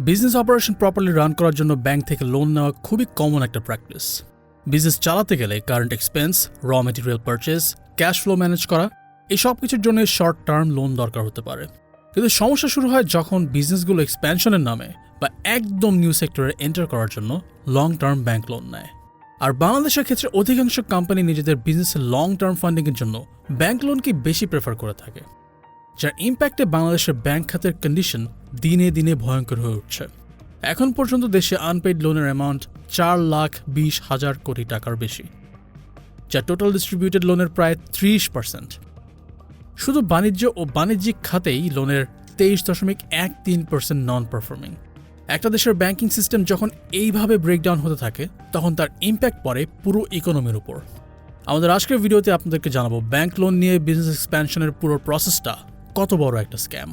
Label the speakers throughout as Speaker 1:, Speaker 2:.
Speaker 1: Business operation properly run করার জন্য bank থেকে লোন নেওয়া খুবই কমন একটা প্র্যাকটিস বিজনেস চালাতে গেলে current expense raw material purchase cash flow manage করা, এই সব কিছুর জন্য শর্ট টার্ম লোন দরকার হতে পারে। কিন্তু সমস্যা শুরু হয় যখন বিজনেসগুলো এক্সপ্যানশনের নামে বা একদম নিউ সেক্টরে এন্টার করার জন্য লং টার্ম ব্যাংক লোন নেয়। আর বাংলাদেশের ক্ষেত্রে অধিকাংশ কোম্পানি নিজেদের বিজনেসের লং টার্ম ফান্ডিংয়ের জন্য ব্যাংক লোনকে বেশি প্রেফার করে থাকে। যার ইম্প্যাক্টে বাংলাদেশের ব্যাংক খাতের কন্ডিশন দিনে দিনে ভয়ঙ্কর হয়ে উঠছে। এখন পর্যন্ত দেশে আনপেইড লোনের অ্যামাউন্ট চার লাখ বিশ হাজার কোটি টাকার বেশি, যা টোটাল ডিস্ট্রিবিউটেড লোনের প্রায় ত্রিশ পার্সেন্ট শুধু বাণিজ্য ও বাণিজ্যিক খাতেই লোনের তেইশ দশমিক এক তিন পার্সেন্ট নন পারফর্মিং একটা দেশের ব্যাংকিং সিস্টেম যখন এইভাবে ব্রেকডাউন হতে থাকে, তখন তার ইম্প্যাক্ট পড়ে পুরো ইকোনমির উপর। আমাদের আজকের ভিডিওতে আপনাদেরকে জানাব ব্যাংক লোন নিয়ে বিজনেস এক্সপ্যানশনের পুরো প্রসেসটা কত বড় একটা স্ক্যাম?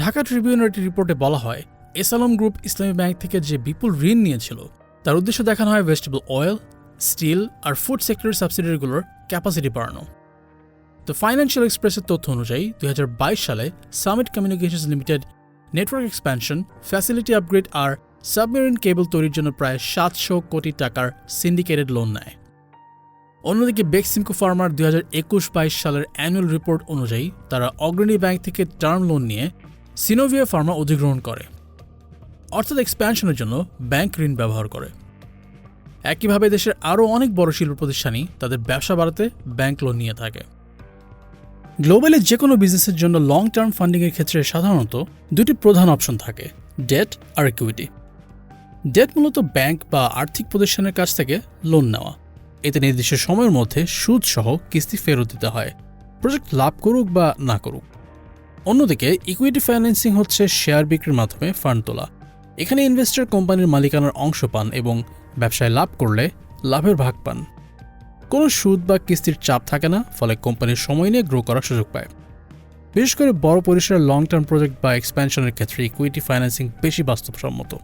Speaker 1: ঢাকা ট্রিবিউনের একটি রিপোর্টে বলা হয়, এসালম গ্রুপ ইসলামী ব্যাংক থেকে যে বিপুল ঋণ নিয়েছিল, তার উদ্দেশ্য দেখানো হয় ভেজিটেবল অয়েল, স্টিল আর ফুড সেক্টরের সাবসিডিগুলোর ক্যাপাসিটি বাড়ানো। তো ফাইন্যান্সিয়াল এক্সপ্রেসের তথ্য অনুযায়ী, দুই হাজার বাইশ সালে Summit Communications Limited network expansion facility upgrade আর সাবমেরিন কেবল তৈরির জন্য প্রায় সাতশো কোটি টাকার সিন্ডিকেটেড লোন নেয়। অন্যদিকে বেক্সিমকো ফার্মার দুই হাজার একুশ বাইশ সালের অ্যানুয়াল রিপোর্ট অনুযায়ী তারা অগ্রণী ব্যাংক থেকে টার্ম লোন নিয়ে সিনোভিয়া ফার্মা অধিগ্রহণ করে। অর্থাৎ এক্সপ্যানশনের জন্য ব্যাংক ঋণ ব্যবহার করে। একইভাবে দেশের আরও অনেক বড় শিল্প প্রতিষ্ঠানই তাদের ব্যবসা বাড়াতে ব্যাংক লোন নিয়ে থাকে। গ্লোবালে যে কোনো বিজনেসের জন্য লং টার্ম ফান্ডিংয়ের ক্ষেত্রে সাধারণত দুটি প্রধান অপশন থাকে ডেট আর ইকুইটি ডেট মূলত ব্যাংক বা আর্থিক প্রতিষ্ঠানের কাছ থেকে লোন নেওয়া। এতে নির্দিষ্ট সময়ের মধ্যে সুদ সহ কিস্তি ফেরত দিতে হয় প্রজেক্ট লাভ করুক বা না করুক। অন্যদিকে ইকুইটি ফাইন্যান্সিং হচ্ছে শেয়ার বিক্রির মাধ্যমে ফান্ড তোলা। এখানে ইনভেস্টর কোম্পানির মালিকানার অংশ পান এবং ব্যবসায় লাভ করলে লাভের ভাগ পান। কোনো সুদ বা কিস্তির চাপ থাকে না, ফলে কোম্পানির সময় নিয়ে গ্রো করার সুযোগ পায়। বিশেষ করে বড় পরিসরের লং টার্ম প্রজেক্ট বা এক্সপ্যানশনের ক্ষেত্রে ইকুইটি ফাইন্যান্সিং বেশি বাস্তবসম্মত।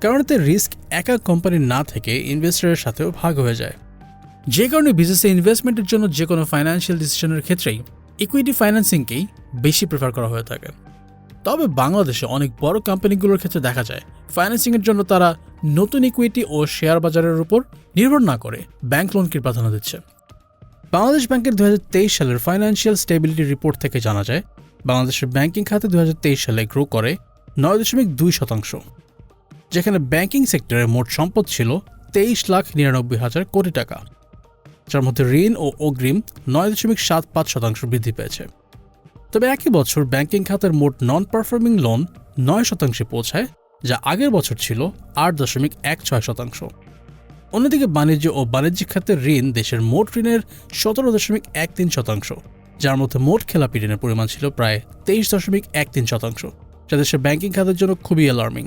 Speaker 1: কারণ এতে রিস্ক একা কোম্পানির না থেকে ইনভেস্টরের সাথেও ভাগ হয়ে যায়। যে কারণে বিজনেসে ইনভেস্টমেন্টের জন্য যে কোনো ফাইন্যান্সিয়াল ডিসিশনের ক্ষেত্রেই ইকুইটি ফাইন্যান্সিংকেই বেশি প্রেফার করা হয়ে থাকে। তবে বাংলাদেশে অনেক বড় কোম্পানিগুলোর ক্ষেত্রে দেখা যায় ফাইন্যান্সিংয়ের জন্য তারা নতুন ইকুইটি ও শেয়ার বাজারের উপর নির্ভর না করে ব্যাংক লোনকে প্রাধান্য দিচ্ছে। বাংলাদেশ ব্যাংকের দু হাজার তেইশ সালের ফাইন্যান্সিয়াল স্টেবিলিটি রিপোর্ট থেকে জানা যায়, বাংলাদেশের ব্যাংকিং খাতে দু হাজার তেইশ সালে গ্রো করে নয় দশমিক দুই শতাংশ, যেখানে ব্যাংকিং সেক্টরে মোট সম্পদ ছিল তেইশ লাখ নিরানব্বই হাজার কোটি টাকা, যার মধ্যে ঋণ ও অগ্রিম নয় দশমিক সাত পাঁচ শতাংশ বৃদ্ধি পেয়েছে। তবে একই বছর ব্যাংকিং খাতের মোট নন পারফর্মিং লোন নয় শতাংশে পৌঁছায় যা আগের বছর ছিল আট দশমিক এক ছয় শতাংশ। অন্যদিকে বাণিজ্য ও বাণিজ্যিক খাতের ঋণ দেশের মোট ঋণের সতেরো দশমিক এক তিন শতাংশ, যার মধ্যে মোট খেলাপি ঋণের পরিমাণ ছিল প্রায় তেইশ দশমিক এক তিন শতাংশ, যা দেশের ব্যাংকিং খাতের জন্য খুবই alarming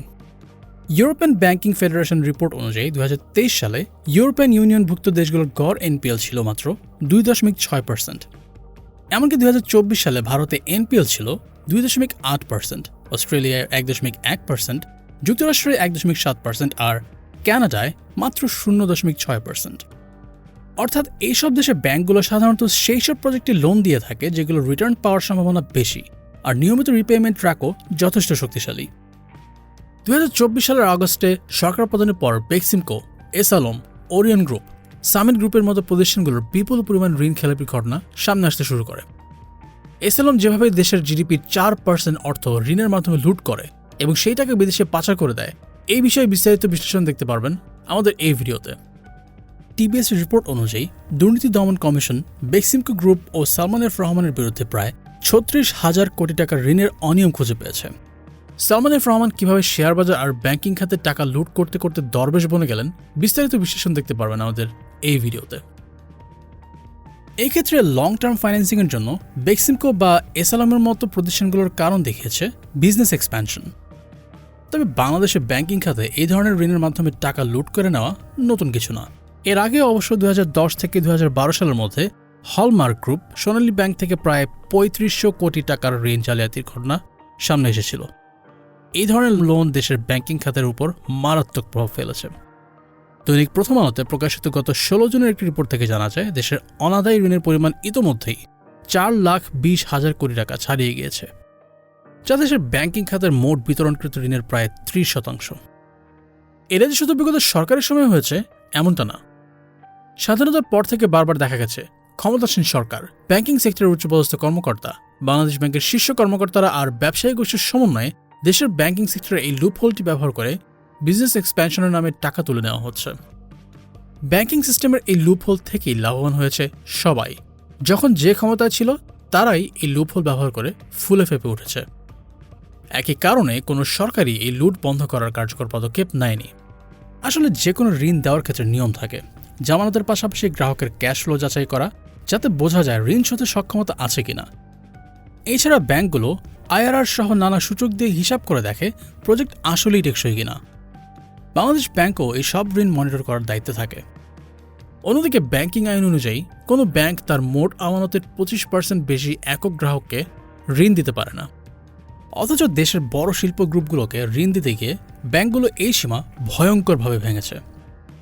Speaker 1: European banking federation report অনুযায়ী দু হাজার তেইশ সালে ইউরোপিয়ান ইউনিয়নভুক্ত দেশগুলোর গড় এনপিএল ছিল মাত্র দুই দশমিক ছয় পার্সেন্ট। এমনকি দুই হাজার চব্বিশ সালে ভারতে এনপিএল ছিল দুই দশমিক আট পার্সেন্ট, অস্ট্রেলিয়ায় এক দশমিক এক পার্সেন্ট যুক্তরাষ্ট্রে এক দশমিক সাত পার্সেন্ট আর কানাডায় মাত্র শূন্য দশমিক ছয় পার্সেন্ট। অর্থাৎ এইসব দেশে ব্যাংকগুলো সাধারণত সেই সব প্রজেক্টে লোন দিয়ে থাকে যেগুলো রিটার্ন পাওয়ার সম্ভাবনা বেশি, আর নিয়মিত রিপেমেন্ট ট্র্যাকও যথেষ্ট শক্তিশালী। দু হাজার চব্বিশ সালের আগস্টে সরকার প্রদানের পর Beximco S Alam, Orion group, summit গ্রুপের মতো প্রতিষ্ঠানগুলোর বিপুল পরিমাণ ঋণ খেলাপি ঘটনা সামনে আসতে শুরু করে। এসালম যেভাবে দেশের জিডিপির চার পার্সেন্ট অর্থ ঋণের মাধ্যমে লুট করে এবং সেই টাকা বিদেশে পাচার করে দেয়। এই বিষয়ে বিস্তারিত বিশ্লেষণ দেখতে পারবেন আমাদের এই ভিডিওতে। টিবিএস রিপোর্ট অনুযায়ী, দুর্নীতি দমন কমিশন, বেক্সিমকো গ্রুপ ও সালমান এফ রহমানের বিরুদ্ধে প্রায় ছত্রিশ হাজার কোটি টাকার ঋণের অনিয়ম খুঁজে পেয়েছে। সালমান এফ রহমান কীভাবে শেয়ার বাজার আর ব্যাংকিং খাতে টাকা লুট করতে করতে দরবেশ বনে গেলেন, বিস্তারিত বিশ্লেষণ দেখতে পারবেন আমাদের এই ভিডিওতে। এই ক্ষেত্রে লং টার্ম ফাইন্যান্সিংয়ের জন্য বেক্সিমকো বা এসালামের মতো প্রতিষ্ঠানগুলোর কারণ দেখিয়েছে বিজনেস এক্সপ্যানশন তবে বাংলাদেশে ব্যাংকিং খাতে এই ধরনের ঋণের মাধ্যমে টাকা লুট করে নেওয়া নতুন কিছু না। এর আগে অবশ্য দুই হাজার দশ থেকে দুই হাজার বারো সালের মধ্যে হলমার্ক গ্রুপ সোনালী ব্যাংক থেকে প্রায় পঁয়ত্রিশশো কোটি টাকার ঋণ জালিয়াতির ঘটনা সামনে এসেছিল। এই ধরনের লোন দেশের ব্যাংকিং খাতের উপর মারাত্মক প্রভাব ফেলেছে। দৈনিক প্রথম আলোতে প্রকাশিত গত ষোলো জনের একটি রিপোর্ট থেকে জানা যায়, দেশের অনাদায়ী ঋণের পরিমাণ ইতোমধ্যেই চার লাখ বিশ হাজার কোটি টাকা ছাড়িয়ে গিয়েছে। যা দেশের ব্যাংকিং খাতের মোট বিতরণকৃত ঋণের প্রায় ত্রিশ শতাংশ। এরা যে শুধু বিগত সরকারের সময় হয়েছে, এমনটা না। স্বাধীনতার পর থেকে বারবার দেখা গেছে ক্ষমতাসীন সরকার, ব্যাংকিং সেক্টরের উচ্চপদস্থ কর্মকর্তা, বাংলাদেশ ব্যাংকের শীর্ষ কর্মকর্তারা আর ব্যবসায়ী গোষ্ঠীর সমন্বয়ে দেশের ব্যাংকিং সেক্টরে এই লুপহোলটি ব্যবহার করে বিজনেস এক্সপ্যানশনের নামে টাকা তুলে নেওয়া হচ্ছে। ব্যাংকিং সিস্টেমের এই লুপহোল থেকেই লাভবান হয়েছে সবাই। যখন যে ক্ষমতায় ছিল, তারাই এই লুপহোল ব্যবহার করে ফুলে ফেপে উঠেছে। একই কারণে কোনো সরকারই এই লুট বন্ধ করার কার্যকর পদক্ষেপ নেয়নি। আসলে যে কোনো ঋণ দেওয়ার ক্ষেত্রে নিয়ম থাকে। জামানতের পাশাপাশি গ্রাহকের ক্যাশ ফ্লো যাচাই করা, যাতে বোঝা যায় ঋণ শোধের সক্ষমতা আছে কিনা। এছাড়া ব্যাংকগুলো আইআরআর সহ নানা সূচক দিয়ে হিসাব করে দেখে প্রজেক্ট আসলেই টেকসই কিনা। বাংলাদেশ ব্যাংকও এই সব ঋণ মনিটর করার দায়িত্বে থাকে। অন্যদিকে ব্যাংকিং আইন অনুযায়ী, কোনো ব্যাংক তার মোট আমানতের পঁচিশ পার্সেন্ট বেশি একক গ্রাহককে ঋণ দিতে পারে না। অথচ দেশের বড় শিল্প গ্রুপগুলোকে ঋণ দিতে গিয়ে ব্যাংকগুলো এই সীমা ভয়ঙ্করভাবে ভেঙেছে।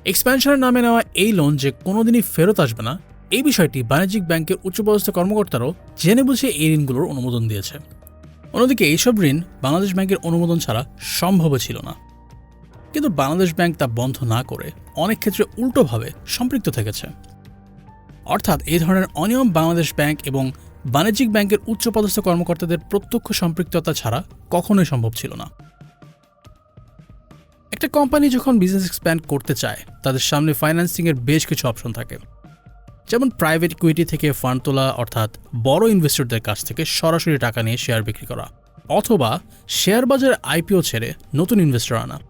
Speaker 1: এক্সপ্যানশনের নামে নেওয়া এই লোন যে কোনোদিনই ফেরত আসবে না, এই বিষয়টি বাণিজ্যিক ব্যাংকের উচ্চপদস্থ কর্মকর্তারাও জেনে বুঝে এই ঋণগুলোর অনুমোদন দিয়েছে। অন্যদিকে এইসব ঋণ বাংলাদেশ ব্যাংকের অনুমোদন ছাড়া সম্ভব ছিল না। কিন্তু বাংলাদেশ ব্যাংক তা বন্ধ না করে অনেক ক্ষেত্রে উল্টোভাবে সম্পৃক্ত থেকেছে। অর্থাৎ এই ধরনের অনিয়ম বাংলাদেশ ব্যাংক এবং বাণিজ্যিক ব্যাংকের উচ্চপদস্থ কর্মকর্তাদের প্রত্যক্ষ সম্পৃক্ততা ছাড়া কখনোই সম্ভব ছিল না। একটা কোম্পানি যখন বিজনেস এক্সপ্যান্ড করতে চায়, তাদের সামনে ফাইন্যান্সিংয়ের বেশ কিছু অপশন থাকে। যেমন প্রাইভেট ইকুইটি থেকে ফান্ড তোলা, অর্থাৎ বড় ইনভেস্টরদের কাছ থেকে সরাসরি টাকা নিয়ে শেয়ার বিক্রি করা, অথবা শেয়ার বাজারে আইপিও ছেড়ে নতুন ইনভেস্টর আনা।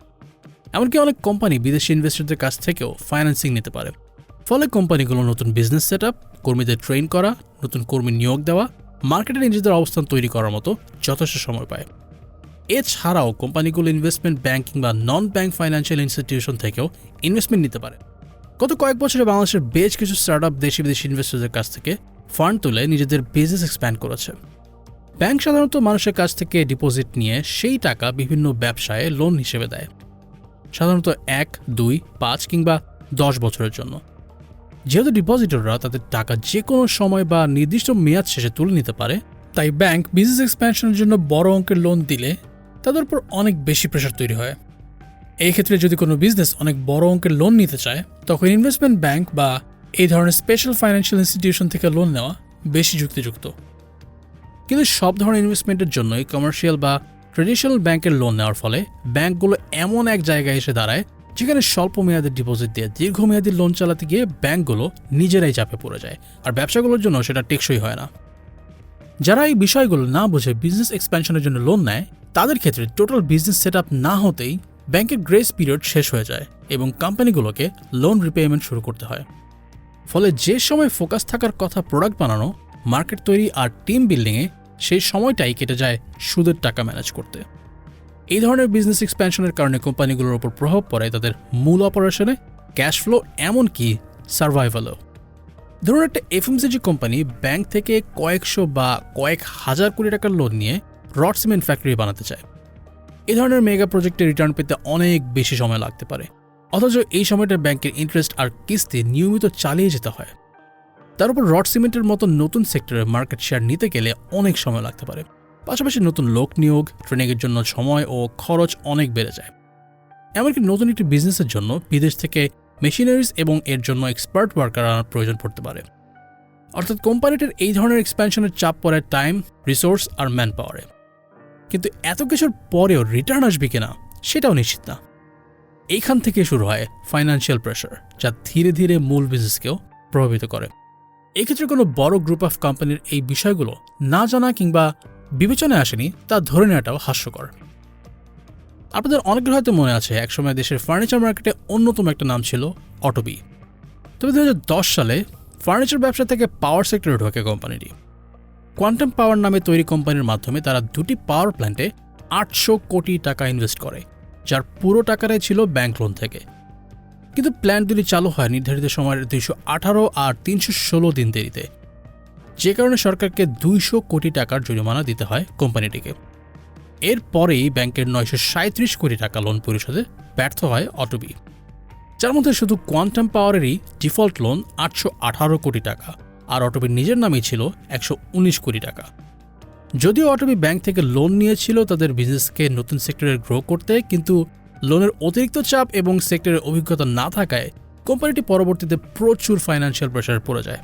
Speaker 1: এমনকি অনেক কোম্পানি বিদেশি ইনভেস্টরদের কাছ থেকেও ফাইন্যান্সিং নিতে পারে। ফলে কোম্পানিগুলো নতুন বিজনেস সেট কর্মীদের ট্রেন করা নতুন কর্মী নিয়োগ দেওয়া, মার্কেটে নিজেদের অবস্থান তৈরি করার মতো যথেষ্ট সময় পায়। এছাড়াও কোম্পানিগুলো ইনভেস্টমেন্ট ব্যাংকিং বা নন ব্যাংক ফাইন্যান্সিয়াল ইনস্টিটিউশন থেকেও ইনভেস্টমেন্ট নিতে পারে। গত কয়েক বছরে বাংলাদেশের বেশ কিছু স্টার্ট আপ দেশি বিদেশি ইনভেস্টরদের কাছ থেকে ফান্ড তুলে নিজেদের বিজনেস এক্সপ্যান্ড করেছে। ব্যাংক সাধারণত মানুষের কাছ থেকে ডিপোজিট নিয়ে সেই টাকা বিভিন্ন ব্যবসায় লোন হিসেবে দেয়। সাধারণত এক, দুই, পাঁচ কিংবা দশ বছরের জন্য। যেহেতু ডিপোজিটররা তাদের টাকা যে কোনো সময় বা নির্দিষ্ট মেয়াদ শেষে তুলে নিতে পারে, তাই ব্যাংক বিজনেস এক্সপ্যানশনের জন্য বড় অঙ্কের লোন দিলে তাদের উপর অনেক বেশি প্রেশার তৈরি হয়। এই ক্ষেত্রে যদি কোনো বিজনেস অনেক বড় অঙ্কের লোন নিতে চায়, তখন ইনভেস্টমেন্ট ব্যাংক বা এই ধরনের স্পেশাল ফাইন্যান্সিয়াল ইনস্টিটিউশন থেকে লোন নেওয়া বেশি যুক্তিযুক্ত। কিন্তু সব ধরনের ইনভেস্টমেন্টের জন্যই কমার্শিয়াল বা ট্রেডিশনাল ব্যাংকের লোন নেওয়ার ফলে ব্যাংকগুলো এমন এক জায়গায় এসে দাঁড়ায় যেখানে স্বল্প মেয়াদের ডিপোজিট দিয়ে দীর্ঘমেয়াদী লোন চালাতে গিয়ে ব্যাংকগুলো নিজেরাই চাপে পড়ে যায়। আর ব্যবসাগুলোর জন্য সেটা টেকসই হয় না। যারা এই বিষয়গুলো না বুঝে বিজনেস এক্সপ্যানশনের জন্য লোন নেয়, তাদের ক্ষেত্রে টোটাল বিজনেস সেট না হতেই ব্যাংকের গ্রেস পিরিয়ড শেষ হয়ে যায় এবং কোম্পানিগুলোকে লোন রিপেমেন্ট শুরু করতে হয়। ফলে যে সময় ফোকাস থাকার কথা প্রোডাক্ট বানানো মার্কেট তৈরি আর টিম বিল্ডিংয়ে সেই সময়টাই কেটে যায় সুদের টাকা ম্যানেজ করতে। এই ধরনের বিজনেস এক্সপ্যানশনের কারণে কোম্পানিগুলোর উপর প্রভাব পড়ে তাদের মূল অপারেশনে ক্যাশ ফ্লো এমনকি সার্ভাইভালও ধরুন একটা এফএমসিজি কোম্পানি ব্যাংক থেকে কয়েকশো বা কয়েক হাজার কোটি টাকার লোন নিয়ে রড সিমেন্ট ফ্যাক্টরি বানাতে চায়। এ ধরনের মেগা প্রজেক্টে রিটার্ন পেতে অনেক বেশি সময় লাগতে পারে। অথচ এই সময়টা ব্যাংকের ইন্টারেস্ট আর কিস্তি নিয়মিত চালিয়ে যেতে হয়। তার উপর রড সিমেন্টের মতো নতুন সেক্টরে মার্কেট শেয়ার নিতে গেলে অনেক সময় লাগতে পারে। পাশাপাশি নতুন লোক নিয়োগ ট্রেনিংয়ের জন্য সময় ও খরচ অনেক বেড়ে যায়। এমনকি নতুন একটি বিজনেসের জন্য বিদেশ থেকে মেশিনারিজ এবং এর জন্য এক্সপার্ট ওয়ার্কার আনার প্রয়োজন পড়তে পারে। অর্থাৎ কোম্পানিটির এই ধরনের এক্সপ্যানশনের চাপ পড়ে টাইম রিসোর্স আর ম্যান পাওয়ারে কিন্তু এত কিছুর পরেও রিটার্ন আসবে কিনা, সেটাও নিশ্চিত না। এইখান থেকে শুরু হয় ফাইন্যান্সিয়াল প্রেশার যা ধীরে ধীরে মূল বিজনেসকেও প্রভাবিত করে। এক্ষেত্রে কোনো বড় গ্রুপ অফ কোম্পানির এই বিষয়গুলো না জানা কিংবা বিবেচনায় আসেনি, তা ধরে নেওয়াটাও হাস্যকর। আপনাদের অনেকের হয়তো মনে আছে, একসময় দেশের ফার্নিচার মার্কেটে অন্যতম একটা নাম ছিল অটোবি তবে দু হাজার দশ সালে ফার্নিচার ব্যবসা থেকে পাওয়ার সেক্টরে ঢোকে কোম্পানিটি। কোয়ান্টাম পাওয়ার নামে তৈরি কোম্পানির মাধ্যমে তারা দুটি পাওয়ার প্ল্যান্টে আটশো কোটি টাকা ইনভেস্ট করে, যার পুরো টাকাটাই ছিল ব্যাংক লোন থেকে। কিন্তু প্ল্যান্ট দুটি চালু হয় নির্ধারিত সময়ের দুইশো আঠারো আর তিনশো ষোলো দিন দেরিতে। যে কারণে সরকারকে দুইশো কোটি টাকার জরিমানা দিতে হয় কোম্পানিটিকে। এরপরেই ব্যাংকের নয়শো সাঁত্রিশ কোটি টাকা লোন পরিশোধে ব্যর্থ হয় অটোবি। যার মধ্যে শুধু কোয়ান্টাম পাওয়ারেরই ডিফল্ট লোন আটশো আঠারো কোটি টাকা, আর অটোবির নিজের নামেই ছিল একশো উনিশ কোটি টাকা। যদিও অটোবি ব্যাংক থেকে লোন নিয়েছিল তাদের বিজনেসকে নতুন সেক্টরে গ্রো করতে, কিন্তু লোনের অতিরিক্ত চাপ এবং সেক্টরের অভিজ্ঞতা না থাকায় কোম্পানিটি পরবর্তীতে প্রচুর ফাইন্যান্সিয়াল প্রেশারে পড়ে যায়।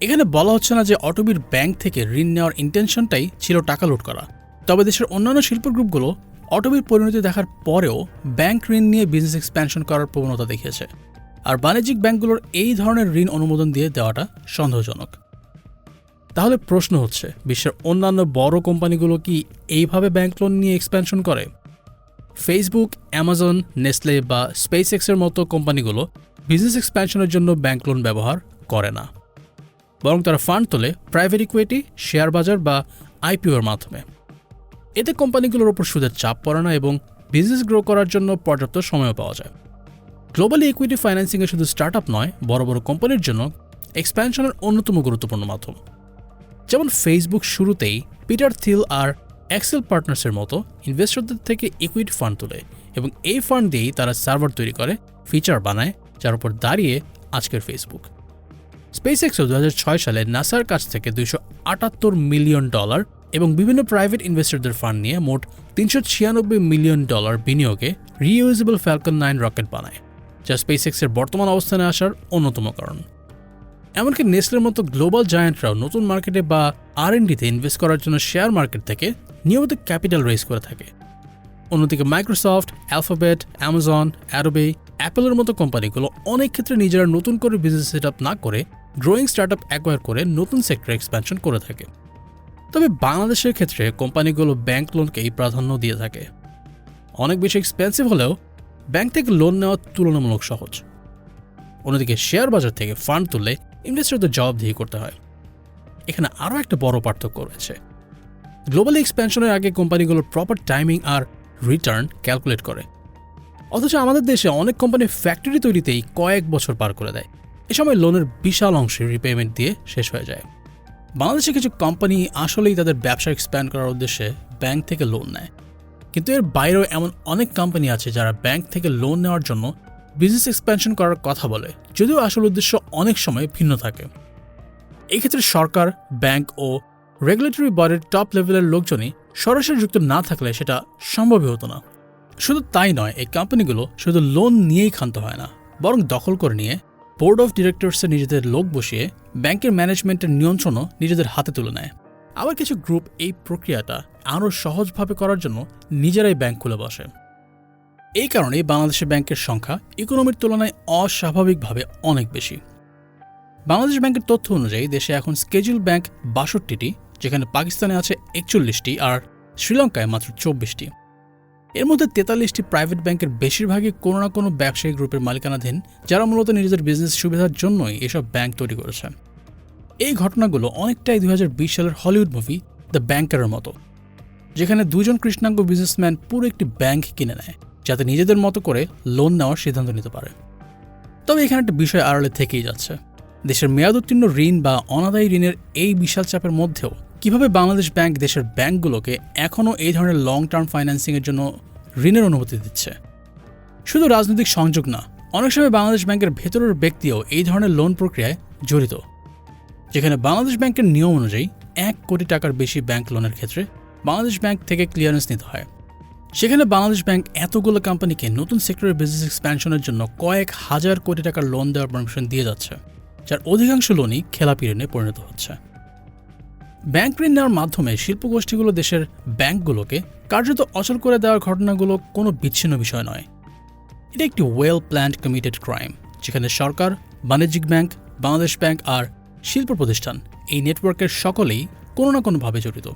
Speaker 1: এখানে বলা হচ্ছে না যে অটোবির ব্যাংক থেকে ঋণ নেওয়ার ইন্টেনশনটাই ছিল টাকা লুট করা। তবে দেশের অন্যান্য শিল্প গ্রুপগুলো অটোবির পরিণতি দেখার পরেও ব্যাংক ঋণ নিয়ে বিজনেস এক্সপ্যানশন করার প্রবণতা দেখিয়েছে। আর বাণিজ্যিক ব্যাংকগুলোর এই ধরনের ঋণ অনুমোদন দিয়ে দেওয়াটা সন্দেহজনক। তাহলে প্রশ্ন হচ্ছে, বিশ্বের অন্যান্য বড় কোম্পানিগুলো কি এইভাবে ব্যাংক লোন নিয়ে এক্সপ্যানশন করে? ফেসবুক অ্যামাজন নেসলে বা স্পেস এক্সের মতো কোম্পানিগুলো বিজনেস এক্সপ্যানশনের জন্য ব্যাংক লোন ব্যবহার করে না। বরং তারা ফান্ড তোলে প্রাইভেট ইকুইটি শেয়ার বাজার বা আইপিওর মাধ্যমে। এতে কোম্পানিগুলোর ওপর সুদের চাপ পড়ে না এবং বিজনেস গ্রো করার জন্য পর্যাপ্ত সময়ও পাওয়া যায়। গ্লোবালি ইকুইটি ফাইন্যান্সিংয়ে শুধু স্টার্ট আপ নয়, বড় বড় কোম্পানির জন্য এক্সপ্যানশনের অন্যতম গুরুত্বপূর্ণ মাধ্যম। যেমন ফেসবুক শুরুতেই পিটার থিল আর এক্সেল পার্টনার্সের মতো ইনভেস্টরদের থেকে ইকুইটি ফান্ড তোলে এবং এই ফান্ড দিয়েই তারা সার্ভার তৈরি করে ফিচার বানায়, যার উপর দাঁড়িয়ে আজকের ফেসবুক স্পেস এক্সও দু সালে নাসার কাছ থেকে দুইশো আটাত্তর মিলিয়ন ডলার এবং বিভিন্ন প্রাইভেট ইনভেস্টরদের ফান্ড নিয়ে মোট তিনশো ছিয়ানব্বই মিলিয়ন ডলার বিনিয়োগে রিইউজেবল ফ্যালকন নাইন রকেট বানায়, যা স্পেস এক্সের বর্তমান অবস্থানে আসার অন্যতম কারণ। এমনকি নেসলের মতো গ্লোবাল জায়ান্টরাও নতুন মার্কেটে বা আর ডিতে ইনভেস্ট করার জন্য শেয়ার মার্কেট থেকে নিয়মিত ক্যাপিটাল রেজ করে থাকে। অন্যদিকে মাইক্রোসফট অ্যালফাবেট অ্যামাজন অ্যারোবে অ্যাপেলের মতো কোম্পানিগুলো অনেক ক্ষেত্রে নিজেরা নতুন করে বিজনেস সেট না করে গ্রোয়িং স্টার্ট আপ অ্যাকোয়ার করে নতুন সেক্টর এক্সপ্যানশন করে থাকে। তবে বাংলাদেশের ক্ষেত্রে কোম্পানিগুলো ব্যাংক লোনকেই প্রাধান্য দিয়ে থাকে। অনেক বেশি এক্সপেন্সিভ হলেও ব্যাংক থেকে লোন নেওয়া তুলনামূলক সহজ। অন্যদিকে শেয়ার বাজার থেকে ফান্ড তুললে ইনভেস্টরদের জবাবদিহি করতে হয়। এখানে আরও একটা বড় পার্থক্য রয়েছে। গ্লোবাল এক্সপ্যানশনের আগে কোম্পানিগুলোর প্রপার টাইমিং আর রিটার্ন ক্যালকুলেট করে। অথচ আমাদের দেশে অনেক কোম্পানি ফ্যাক্টরি তৈরিতেই কয়েক বছর পার করে দেয়। এ সময় লোনের বিশাল অংশে রিপেমেন্ট দিয়ে শেষ হয়ে যায়। বাংলাদেশে কিছু কোম্পানি আসলেই তাদের ব্যবসা এক্সপ্যান্ড করার উদ্দেশ্যে ব্যাংক থেকে লোন নেয়। কিন্তু এর বাইরেও এমন অনেক কোম্পানি আছে যারা ব্যাংক থেকে লোন নেওয়ার জন্য বিজনেস এক্সপ্যানশন করার কথা বলে, যদিও আসল উদ্দেশ্য অনেক সময় ভিন্ন থাকে। এক্ষেত্রে সরকার ব্যাংক ও রেগুলেটরি বডির টপ লেভেলের লোকজনই সরাসরি যুক্ত না থাকলে সেটা সম্ভবই হতো না। শুধু তাই নয়, এই কোম্পানিগুলো শুধু লোন নিয়েই ক্ষান্ত হয় না, বরং দখল করে নিয়ে বোর্ড অফ ডিরেক্টরসে নিজেদের লোক বসিয়ে ব্যাংকের ম্যানেজমেন্টের নিয়ন্ত্রণও নিজেদের হাতে তুলে নেয়। আবার কিছু গ্রুপ এই প্রক্রিয়াটা আরও সহজভাবে করার জন্য নিজেরাই ব্যাংক খুলে বসে। এই কারণেই বাংলাদেশের ব্যাংকের সংখ্যা ইকোনমির তুলনায় অস্বাভাবিকভাবে অনেক বেশি। বাংলাদেশ ব্যাংকের তথ্য অনুযায়ী দেশে এখন স্কেজুল ব্যাংক বাষট্টিটি, যেখানে পাকিস্তানে আছে একচল্লিশটি আর শ্রীলঙ্কায় মাত্র চব্বিশটি। এর মধ্যে তেতাল্লিশটি প্রাইভেট ব্যাংকের বেশিরভাগই কোনো না কোনো ব্যবসায়ী গ্রুপের মালিকানাধীন, যারা মূলত নিজেদের বিজনেস সুবিধার জন্যই এসব ব্যাংক তৈরি করেছে। এই ঘটনাগুলো অনেকটাই দু হাজার বিশ সালের হলিউড মুভি দ্য ব্যাংকারের মতো, যেখানে দুজন কৃষ্ণাঙ্গ বিজনেসম্যান পুরো একটি ব্যাংক কিনে নেয়, যাতে নিজেদের মতো করে লোন নেওয়ার সিদ্ধান্ত নিতে পারে। তবে এখানে একটা বিষয় আড়ালে থেকেই যাচ্ছে। দেশের মেয়াদ উত্তীর্ণ ঋণ বা অনাদায়ী ঋণের এই বিশাল চাপের মধ্যেও কীভাবে বাংলাদেশ ব্যাংক দেশের ব্যাংকগুলোকে এখনও এই ধরনের লং টার্ম ফাইন্যান্সিংয়ের জন্য ঋণের অনুমতি দিচ্ছে? শুধু রাজনৈতিক সংযোগ না, অনেক সময় বাংলাদেশ ব্যাংকের ভেতরের ব্যক্তিও এই ধরনের লোন প্রক্রিয়ায় জড়িত। যেখানে বাংলাদেশ ব্যাংকের নিয়ম অনুযায়ী এক কোটি টাকার বেশি ব্যাংক লোনের ক্ষেত্রে বাংলাদেশ ব্যাংক থেকে ক্লিয়ারেন্স নিতে হয়। সেখানে বাংলাদেশ ব্যাংক এতগুলো কোম্পানিকে নতুন সেক্টরের বিজনেস এক্সপ্যানশনের জন্য কয়েক হাজার কোটি টাকার লোন দেওয়ার পারমিশন দিয়ে যাচ্ছে, যার অধিকাংশ লোনই খেলাপি ঋণে পরিণত হচ্ছে। ব্যাংক ঋণ নেওয়ার মাধ্যমে শিল্পগোষ্ঠীগুলো দেশের ব্যাংকগুলোকে কার্যত অচল করে দেওয়ার ঘটনাগুলো কোনো বিচ্ছিন্ন বিষয় নয়। এটা একটি ওয়েল প্ল্যান্ড কমিটেড ক্রাইম যেখানে সরকার, বাণিজ্যিক ব্যাংক, বাংলাদেশ ব্যাংক আর শিল্প প্রতিষ্ঠান এই নেটওয়ার্কের সকলেই কোনো না কোনোভাবে জড়িত।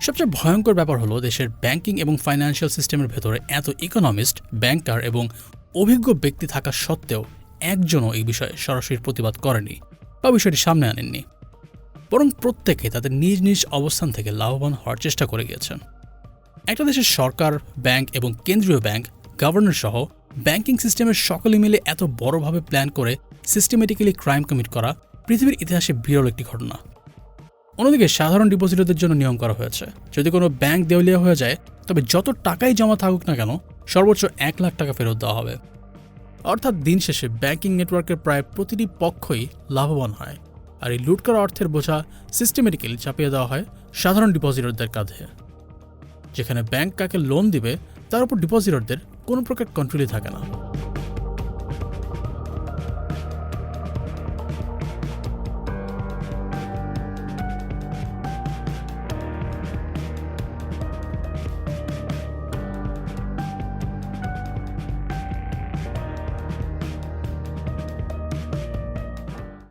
Speaker 1: সবচেয়ে ভয়ঙ্কর ব্যাপার হলো দেশের ব্যাংকিং এবং ফাইন্যান্সিয়াল সিস্টেমের ভেতরে এত ইকোনমিস্ট ব্যাংকার এবং অভিজ্ঞ ব্যক্তি থাকা সত্ত্বেও একজনও এই বিষয়ে সরাসরি প্রতিবাদ করেনি বা বিষয়টি সামনে আনেননি। বরং প্রত্যেকে তাদের নিজ নিজ অবস্থান থেকে লাভবান হওয়ার চেষ্টা করে গিয়েছেন। একটা দেশের সরকার, ব্যাংক এবং কেন্দ্রীয় ব্যাংক গভর্নর সহ ব্যাংকিং সিস্টেমের সকলে মিলে এত বড়ভাবে প্ল্যান করে সিস্টেমেটিক্যালি ক্রাইম কমিট করা পৃথিবীর ইতিহাসে বিরল একটি ঘটনা। অন্যদিকে সাধারণ ডিপোজিটরদের জন্য নিয়ম করা হয়েছে। যদি কোনো ব্যাংক দেউলিয়া হয়ে যায়, তবে যত টাকাই জমা থাকুক না কেন, সর্বোচ্চ এক লাখ টাকা ফেরত দেওয়া হবে। অর্থাৎ দিন শেষে ব্যাংকিং নেটওয়ার্কের প্রায় প্রতিটি পক্ষই লাভবান হয়। আর এই লুট করা অর্থের বোঝা সিস্টেমেটিক্যালি চাপিয়ে দেওয়া হয় সাধারণ ডিপোজিটরদের কাঁধে। যেখানে ব্যাংক কাকে লোন দিবে, তার উপর ডিপোজিটরদের কোনো প্রকার কন্ট্রোলই থাকে না।